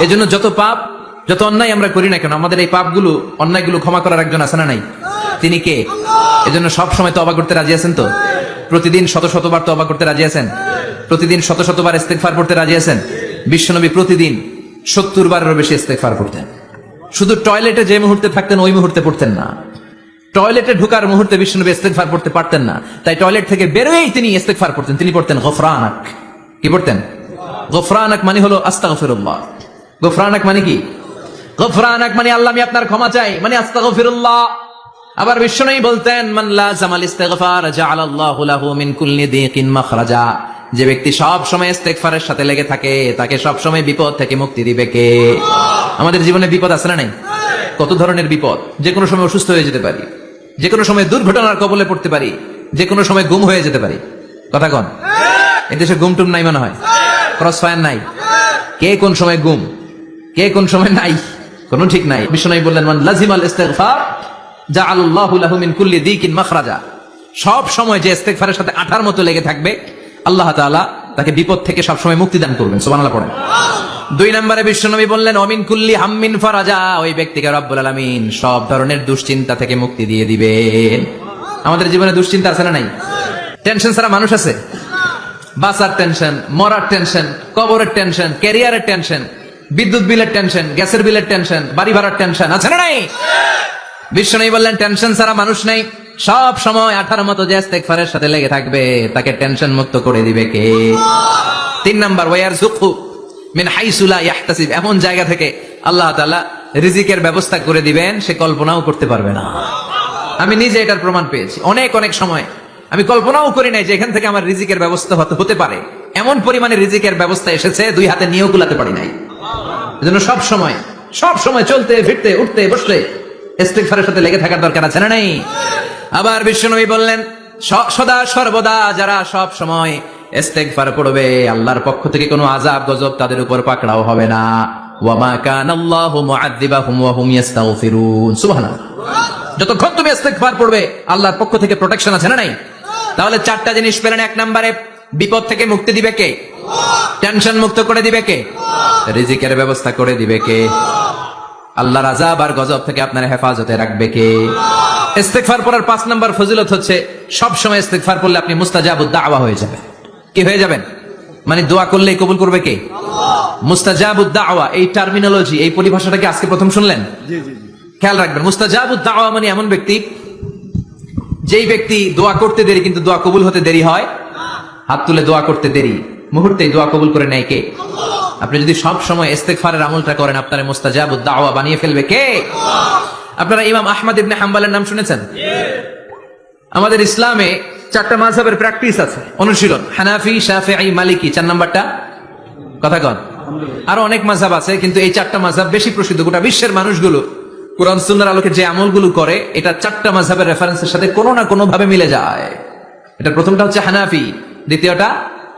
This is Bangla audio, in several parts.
এই জন্য যত পাপ, যত অন্যায় আমরা করি না কেন, আমাদের এই পাপগুলো, অন্যায়গুলো ক্ষমা করার একজন আছে না নাই? তিনি কে? এজন্য সব সময় তবা করতে রাজি আছেন তো? প্রতিদিন শত শতবার তবা করতে রাজি আছেন? প্রতিদিন শত শতবার ইস্তেগফার করতে রাজি আছেন? বিশ্বনবী প্রতিদিন সত্তর বারেরও বেশি ইস্তেগফার করতেন শুধু টয়লেটে যে মুহূর্তে থাকতেন, ওই মুহূর্তে পড়তেন না। টয়লেটে ঢুকার মুহূর্তে বিষ্ণুনবী ইস্তেগফার পড়তে পারতেন না। তাই টয়লেট থেকে বেরোয়েই তিনি ইস্তেগফার করতেন তিনি পড়তেন গফরানাক। কি পড়তেন? গফরানাক মানে হলো আস্তাগফিরুল্লাহ। গফরানাক মানে কি? গফরানাক মানে আল্লাহ, আমি আপনার ক্ষমা চাই। মানে আস্তাগফিরুল্লাহ। আবার বিষ্ণুই বলতেন, মান লাজামাল ইস্তিগফার জাআলাল্লাহু লাহু মিন কুল্লি দিকিন মাখরাজা। যে ব্যক্তি সব সময় ইস্তেগফারের সাথে লেগে থাকে, তাকে সব সময় বিপদ থেকে মুক্তি দিবে কে? আমাদের জীবনে বিপদ আছে না নাই? কত ধরনের বিপদ? যে কোনো সময় অসুস্থ হয়ে যেতে পারি। যে কোনো সময় দুর্ঘটনার কবলে পড়তে পারি। যে কোনো সময় গুম হয়ে যেতে পারি। কথা কন? এদেশে গুম টুম নাই মনে হয়? ক্রস ফায়ার নাই? কে কোন সময় গুম? কে কোন সময় নাই, কোন ঠিক নাই। বিষ্ণু বললেন, মান ইস্তেগফার লাহু মিন কুল্লি দিকিন মাখরাজা। সব সময় যে ইস্তেগফারের সাথে আঠার মতো লেগে থাকবে, আল্লাহ তাআলা তাকে বিপদ থেকে সব সময় মুক্তি দান করবেন। সুবহানাল্লাহ পড়েন। দুই নম্বরে বিশ্বনবী বললেন, অমিন কুল্লি হাম্মিন ফারাজা। ওই ব্যক্তিকে রব্বুল আলামিন সব ধরনের দুশ্চিন্তা থেকে মুক্তি দিয়ে দিবেন। আমাদের জীবনে দুশ্চিন্তা আছে না নাই? টেনশন ছাড়া মানুষ আছে? বাসার টেনশন, মরার টেনশন, কবরের টেনশন, ক্যারিয়ারের টেনশন বিদ্যুৎ বিলের টেনশন, গ্যাসের বিলের টেনশন, বাড়ি ভাড়ার টেনশন, আছে না নাই? বিষ্ণু বললেন, টেনশন ছাড়া মানুষ নাই। সব সময় আঠার মতো যে ইস্তেগফারের সাথে লেগে থাকবে। তাকে টেনশন মুক্ত করে দিবে কে? তিন নাম্বার ওয়ার জুকু মিন হাইসুলা ইয়াহতাসিব। এমন জায়গা থেকে আল্লাহ তাআলা রিজিকের ব্যবস্থা করে দিবেন, সে কল্পনাও করতে পারবে না। আমি নিজে এটার প্রমাণ পেয়েছি। অনেক অনেক সময় আমি কল্পনাও করি নাই যে এখান থেকে আমার রিজিকের ব্যবস্থা হতে হতে পারে। এমন পরিমাণে রিজিকের ব্যবস্থা এসেছে, দুই হাতে নিয়েও কুলাতে পারি নাই। এজন্য সব সময় সব সময় চলতে, ফিরতে, উঠতে, বসতে ইস্তেগফারের সাথে লেগে থাকার দরকার আছে না নাই? আবার বিশ্বনবী বললেন সদা সর্বদা যারা সব সময় করবে, আল্লাহর পক্ষ থেকে কোনো আযাব, গজব তাদের উপর পাকড়াও হবে না। ওয়ামা কানাল্লাহু মুআযযিবাহুম ওয়া হুম ইস্তাগফিরুন। সুবহানাল্লাহ। যতক্ষণ তুমি আল্লাহর পক্ষ থেকে প্রোটেকশন আছে না নাই? তাহলে চারটা জিনিস পেলেন এক নম্বরে, বিপদ থেকে মুক্তি দিবে কে? টেনশন মুক্ত করে দিবে কে? রিজিকের ব্যবস্থা করে দিবে কে? আল্লাহর আজাব আর গজব থেকে আপনার হেফাজতে রাখবে কে? ইস্তেগফার পড়ার পাঁচ নম্বর ফজিলত হচ্ছে সব সময় ইস্তেগফার পড়লে আপনি মুস্তাজাবুদ দাওয়া হয়ে যাবেন। কি হয়ে যাবেন? মানে দোয়া করলেই কবুল করবে কে? মুস্তাজাবুদ দাওয়া এই টার্মিনোলজি এই পরিভাষাটা কি আজকে প্রথম শুনলেন? খেয়াল রাখবেন মুস্তাজাবুদ দাওয়া মানে এমন ব্যক্তি যেই ব্যক্তি দোয়া করতে দেরি কিন্তু দোয়া কবুল হতে দেরি হয় হাত তুলে দোয়া করতে দেরি। মুহূর্তেই দোয়া কবুল করে নেয় কে? আপনি যদি সব সময় ইস্তেগফারের আমলটা করেন, আপনার মুস্তাজাবুদ দাওয়া বানিয়ে ফেলবে কে? আপনারা ইমাম আহমদ ইবনে হাম্বলের নাম শুনেছেন? আমাদের ইসলামে চারটা মাযহাবের প্র্যাকটিস আছে। অনুশীলন, হানাফি, শাফিঈ, মালিকি, চার নাম্বারটা? কথা কন। আরও অনেক মাযহাব আছে, কিন্তু এই চারটা মাযহাব বেশি প্রসিদ্ধ। গোটা বিশ্বের মানুষগুলো কোরআন, সুন্নাহর আলোকে যে আমলগুলো করে, এটা চারটা মাযহাবের রেফারেন্সের সাথে কোনো না কোনো ভাবে মিলে যায়। এটা প্রথমটা হচ্ছে হানাফি, দ্বিতীয়টা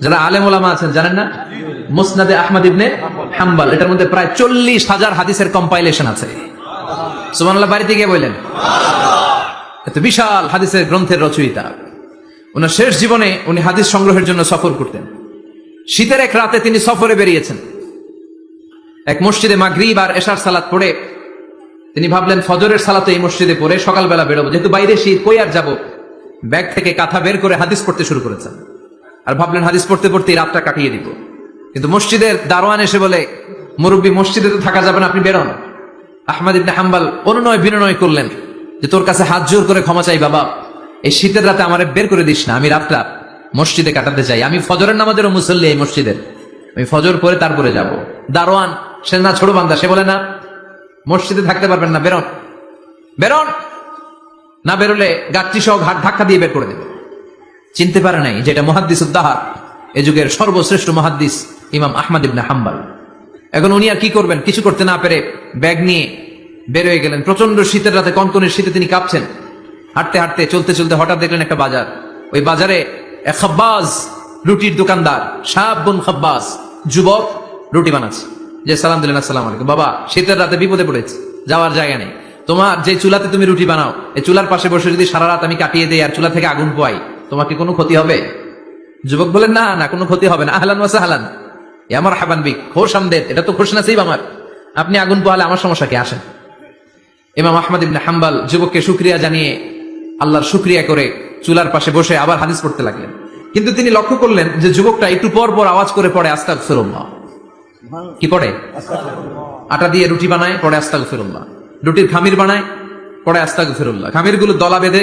যারা আলেম ওলামা আছেন, জানেন না? মুসনাদে আহমদ ইবনে হাম্বাল। এটার মধ্যে প্রায় চল্লিশ হাজার হাদিসের কম্পাইলেশন আছে। সুবহানাল্লাহ, বাড়িতে গিয়ে বললেন, এত বিশাল হাদিসের গ্রন্থের রচয়িতা। ওনার শেষ জীবনে উনি হাদিস সংগ্রহের জন্য সফর করতেন। শীতের এক রাতে তিনি সফরে বেরিয়েছেন। এক মসজিদে মাগরিব আর এশার সালাত পড়ে তিনি ভাবলেন, ফজরের সালাতে এই মসজিদে পড়ে সকালবেলা বেরোবো। যেহেতু বাইরে শীত, কই আর যাব? ব্যাগ থেকে কাঁথা বের করে হাদিস পড়তে শুরু করেছেন। আর ভাবলেন হাদিস পড়তে পড়তে এই রাতটা কাটিয়ে দিব। কিন্তু মসজিদের দারোয়ান এসে বলে, মুরব্বী, মসজিদে তো থাকা যাবে না, আপনি বেরোন। আহমদ ইবনে হাম্বাল অনুনয় বিনয় করলেন যে, তোর কাছে হাত জোর করে ক্ষমা চাই বাবা। এই শীতের রাতে আমার বের করে দিস না, আমি রাতটা মসজিদে কাটাতে চাই। আমি ফজরের নামাজেরও মুসল্লি এই মসজিদের। আমি ফজর পরে তারপরে যাব। দারোয়ান, সে না ছোট বান্দা, সে বলে না, মসজিদে থাকতে পারবেন না, বেরোন। বেরোন? না বেরোলে গাছটি সহ ঘাট ধাক্কা দিয়ে বের করে দেবে। চিনতে পারে নাই যেটা মহাদ্দিস উদ্দাহার। এ যুগের সর্বশ্রেষ্ঠ মহাদ্দিস ইমাম আহমদ ইবনে হাম্বাল। এখন উনি আর কি করবেন? কিছু করতে না পেরে ব্যাগ নিয়ে বের হয়ে গেলেন। প্রচণ্ড শীতের রাতে কনকনের শীতে তিনি কাঁপছেন। হাঁটতে হাঁটতে, চলতে চলতে হঠাৎ দেখলেন একটা বাজার। ওই বাজারে এক খাব্বাজ রুটির দোকানদার সাবুন খাব্বাস যুবক রুটি বানাচ্ছে। যে সালাম দিলেন, আসসালাম আলাইকুম। বাবা, শীতের রাতে বিপদে পড়েছে, যাওয়ার জায়গা নেই। তোমার যে চুলাতে তুমি রুটি বানাও, এই চুলার পাশে বসে যদি সারা রাত আমি কাটিয়ে দেই, আর চুলা থেকে আগুন পোয়াই তোমার কি কোনো ক্ষতি হবে? যুবক বলেন, না না, কোনো ক্ষতি হবে না। আহলান ওয়াসা হালান এ আমার হাবান বিক। খোশ আমদের। এটা তো খোশ নাসিব আমার। আপনি আগুন পোহালে আমার সমস্যা কি? আসেন। ইমাম আহমদ ইবনে হাম্বাল যুবককে শুক্রিয়া জানিয়ে আল্লাহর শুক্রিয়া করে চুলার পাশে বসে আবার হাদিস পড়তে লাগলেন। কিন্তু তিনি লক্ষ্য করলেন যে যুবকটা একটু পর পর আওয়াজ করে পড়ে আস্তাক ফিরুল্লাহ কি পড়ে? আটা দিয়ে রুটি বানায়, পড়ে আস্তাক ফিরুল্লাহ রুটির খামির বানায়, পড়ে আস্তাক ফিরুল্লাহ খামিরগুলো দলা বেঁধে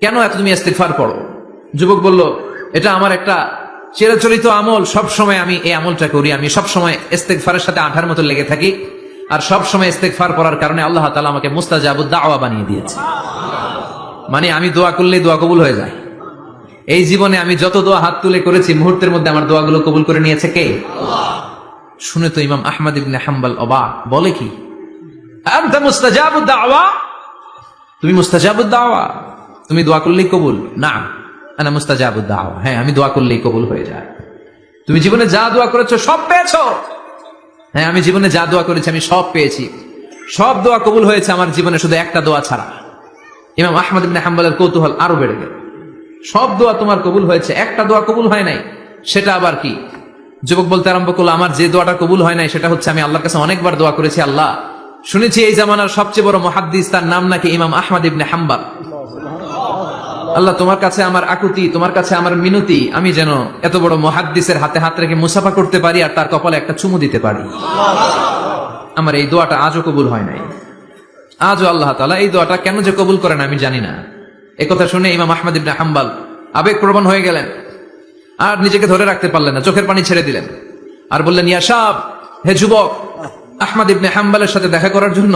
কেন এত তুমি ইস্তেগফার পড়ো যুবক বলল, এটা আমার একটা চিরাচরিত আমল। সব সময় আমি এই আমলটা করি। আমি সব সময় ইস্তেগফারের সাথে আঠার মতো লেগে থাকি। আর সব সময় ইস্তেগফার করার কারণে আল্লাহ তাআলা আমাকে মুস্তাজাবুদ দাওয়া বানিয়ে দিয়েছে। মানে আমি দোয়া করলেই দোয়া কবুল হয়ে যায়। এই জীবনে আমি যত দোয়া হাত তুলে করেছি, মুহূর্তের মধ্যে আমার দোয়াগুলো কবুল করে নিয়েছে কে? শুনে তো ইমাম আহমদ ইবনে হাম্বল অবাক। বলে কি? আনতা মুস্তাজাবুদ দাওয়া? তুমি মুস্তাজাবুদ দাওয়া? তুমি দোয়া করলেই কবুল? না। আনা মুস্তাজাবুদ দাওয়া। হ্যাঁ আমি দোয়া করলেই কবুল হয়ে যায়। তুমি জীবনে যা দোয়া করেছ সব পেয়েছ? হ্যাঁ আমি জীবনে যা দোয়া করেছি আমি সব পেয়েছি। সব দোয়া কবুল হয়েছে আমার জীবনে, শুধু একটা দোয়া ছাড়া। ইমাম আহমদ হাম্বলের কৌতূহল আরও বেড়ে গেল। সব দোয়া তোমার কবুল হয়েছে, একটা দোয়া কবুল হয় নাই। সেটা আবার কি? যুবক বলতে আরম্ভ করল, আমার যে দোয়াটা কবুল হয় নাই, সেটা হচ্ছে আমি আল্লাহর কাছে অনেকবার দোয়া করেছি, আল্লাহ। শুনেছি এই জামানার সবচেয়ে বড় মহাদ্দিস, তার নাম নাকি ইমাম আহমদ ইবনে হাম্বাল। আল্লাহ, তোমার কাছে আমার আকুতি, তোমার কাছে আমার মিনতি, আমি যেন এত বড় মহাদ্দিসের হাতে হাত রেখে মুসাফা করতে পারি আর তার কপালে একটা চুমু দিতে পারি। আমার এই দোয়াটা আজও কবুল হয় নাই। আজও আল্লাহ তালা এই দোয়াটা কেন যে কবুল করেন আমি জানি না। কথা শুনে ইমাম আহমদ ইবনে হাম্বাল আবেগ প্রবণ হয়ে গেলেন। আর নিজেকে ধরে রাখতে পারলেন না, চোখের পানি ছেড়ে দিলেন। আর বললেন ইয়াসাব হে যুবক, আহমদ ইবনে হাম্বালের সাথে দেখা করার জন্য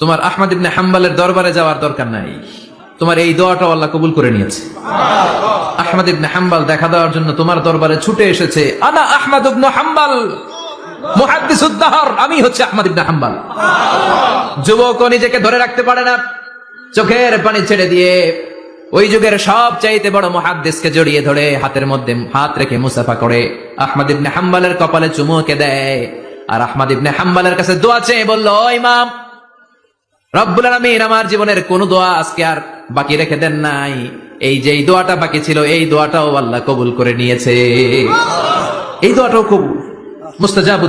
তোমার আহমদ ইবনে হাম্বালের দরবারে যাওয়ার দরকার নাই। তোমার এই দোয়াটাও আল্লাহ কবুল করে নিয়েছে। আহমদ ইবনে হাম্বাল দেখা দেওয়ার জন্য তোমার দরবারে ছুটে এসেছে। আনা আহমদ ইবনে হাম্বাল আমি হচ্ছে আহমদ ইবনে হাম্বাল। যুবক নিজেকে ধরে রাখতে পারে না। চোখের পানি ছেড়ে দিয়ে ওই যুগের সব চাইতে বড় মহাদ্দেশকে জড়িয়ে ধরে হাতের মধ্যে হাত রেখে মুসাফা করে আহমদ ইবনে হাম্বালের কপালে চুমুকে দেয়। আর আহমদ ইবনে হাম্বালের কাছে দোয়া চেয়ে বলল, "ও ইমাম, রব্বুল আলামিন, আমার জীবনের কোন দোয়া আজকে আর বাকি রেখে দেন নাই। এই যে এই দোয়াটা বাকি ছিল, এই দোয়াটাও আল্লাহ কবুল করে নিয়েছে। এই দোয়াটাও কবুল। মুস্তাজাব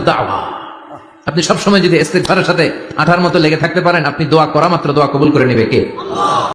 আপনি সবসময় যদি ইস্তেগফারের সাথে আঠার মতো লেগে থাকতে পারেন, আপনি দোয়া করা মাত্র দোয়া কবুল করে নেবে কে?